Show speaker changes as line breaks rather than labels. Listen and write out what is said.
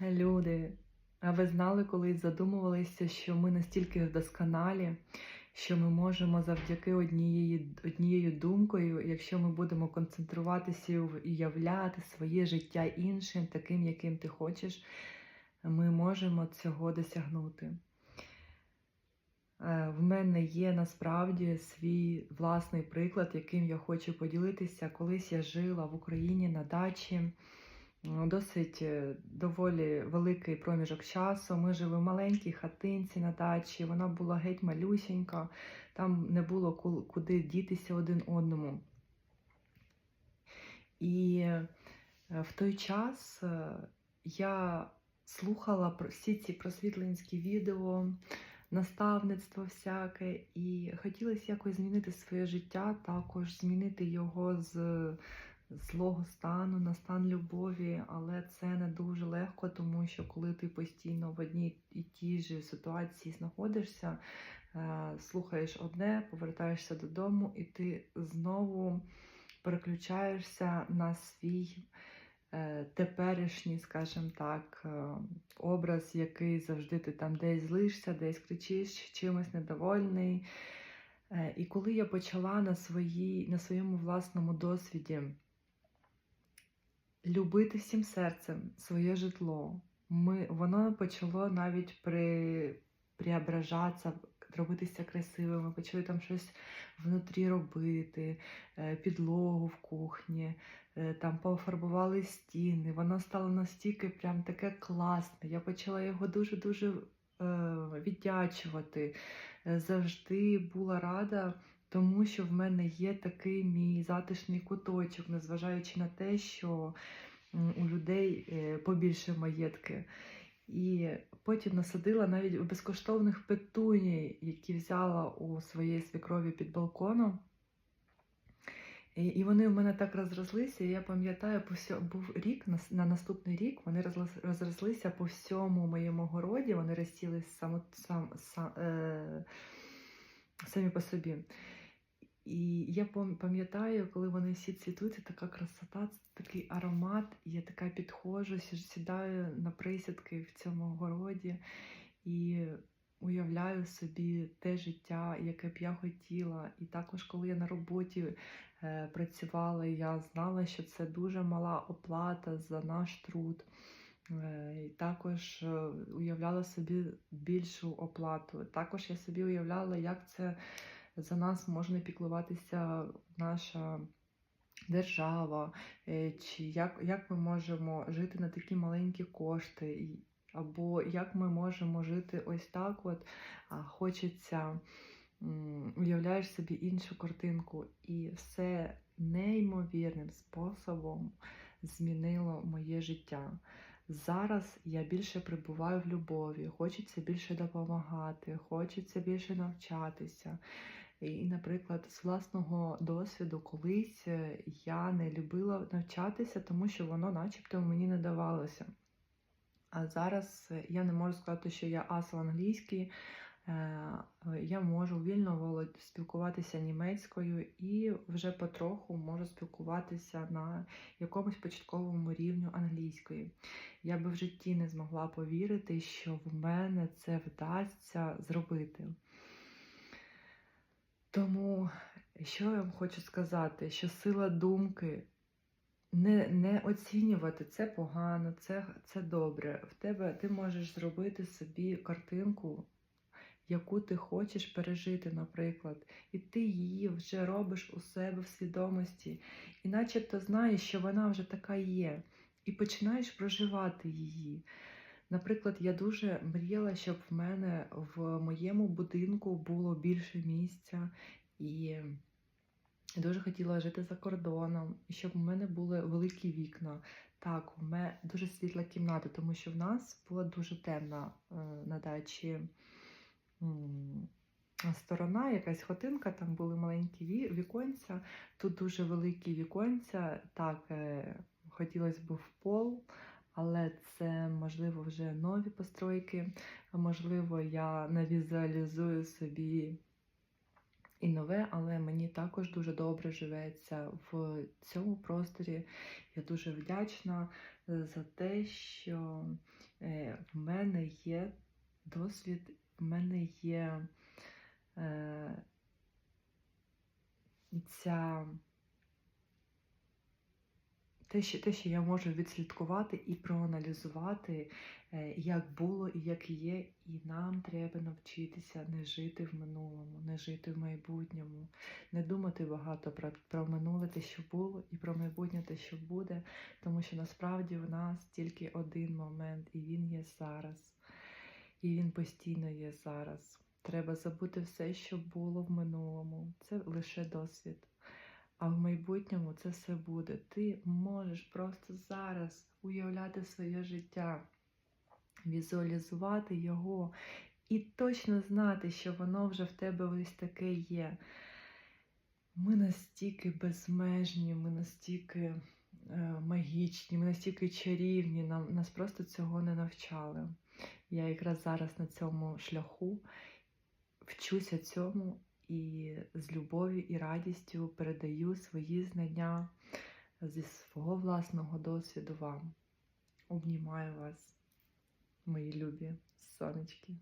Люди, а ви знали, колись задумувалися, що ми настільки досконалі, що ми можемо завдяки однієї, однією думкою, якщо ми будемо концентруватися і уявляти своє життя іншим, таким, яким ти хочеш, ми можемо цього досягнути. Е, В мене є насправді свій власний приклад, яким я хочу поділитися. Колись я жила в Україні на дачі. М, Досить е, доволі великий проміжок часу. Ми жили в маленькій хатинці на дачі. Вона була геть малюсінька, там не було куди дітися один одному. І е, в той час е, я слухала всі ці просвітленські відео, наставництво всяке, і хотілося якось змінити своє життя, також змінити його з злого стану на стан любові, але це не дуже легко, тому що коли ти постійно в одній і тій же ситуації знаходишся, е, слухаєш одне, повертаєшся додому, і ти знову переключаєшся на свій е, теперішній, скажімо так, е, образ, який завжди ти там десь злишся, десь кричиш, чимось недовольний. І коли я почала на, своїй, на своєму власному досвіді любити всім серцем своє житло, ми, воно почало навіть при, преображатися, робитися красивим. Ми почали там щось внутрі робити, е, підлогу в кухні, е, там пофарбували стіни. Воно стало настільки прям таке класне. Я почала його дуже-дуже е, віддячувати. Завжди була рада. Тому що в мене є такий мій затишний куточок, незважаючи на те, що у людей е, побільше маєтки. І потім насадила навіть безкоштовних петуній, які взяла у своєї свекрові під балконом. І, вони в мене так розрослися. і Я пам'ятаю, був рік на, наступний рік. Вони розрослися по всьому моєму городі. Вони розсіли сам, сам, сам, е, самі по собі. І я пам'ятаю, коли вони всі цвітуть, така красота, такий аромат. І я така підходжу, сідаю на присідки в цьому городі і уявляю собі те життя, яке б я хотіла. І також, коли я на роботі е, працювала, я знала, що це дуже мала оплата за наш труд. Е, І також е, уявляла собі більшу оплату. Також я собі уявляла, як це за нас можна піклуватися наша держава, е, чи як, як ми можемо жити на такі маленькі кошти, або як ми можемо жити ось так, от хочеться, уявляєш собі іншу картинку, і все неймовірним способом змінило моє життя. Зараз я більше прибуваю в любові, хочеться більше допомагати, хочеться більше навчатися. І, наприклад, з власного досвіду, колись е, я не любила навчатися, тому що воно начебто мені не давалося. А зараз е, я не можу сказати, що я ас в англійській. Е, Я можу вільно спілкуватися німецькою і вже потроху можу спілкуватися на якомусь початковому рівню англійської. Я би в житті не змогла повірити, що в мене це вдасться зробити. Тому що я вам хочу сказати, що сила думки не, не оцінювати це погано, це, це добре. В тебе ти можеш зробити собі картинку, яку ти хочеш пережити, наприклад, і ти її вже робиш у себе в свідомості, і начебто знаєш, що вона вже така є, і починаєш проживати її. Наприклад, я дуже мріяла, щоб в мене в моєму будинку було більше місця, і дуже хотіла жити за кордоном, і щоб у мене були великі вікна. Так, у мене дуже світла кімната, тому що в нас була дуже темна е, на дачі сторона, якась хатинка, там були маленькі ві- віконця, тут дуже великі віконця. Так, е, хотілося б в пол, але це можливо вже нові постройки. Можливо, я навізуалізую собі і нове, але мені також дуже добре живеться в цьому просторі. Я дуже вдячна, за те, що е, в мене є досвід, в мене є е, ця те, що, те, що я можу відслідкувати і проаналізувати, е, як було і як є, і нам треба навчитися не жити в минулому, не жити в майбутньому, не думати багато про, про минуле те, що було, і про майбутнє те, що буде, тому що насправді в нас тільки один момент, і він є зараз, і він постійно є зараз. Треба забути все, що було в минулому. Це лише досвід. А в майбутньому це все буде. Ти можеш просто зараз уявляти своє життя, візуалізувати його і точно знати, що воно вже в тебе ось таке є. Ми настільки безмежні, ми настільки е, магічні, ми настільки чарівні, нам, нас просто цього не навчали. Я якраз зараз на цьому шляху вчуся цьому і з любов'ю і радістю передаю свої знання зі свого власного досвіду вам. Обнімаю вас, мої любі сонечки.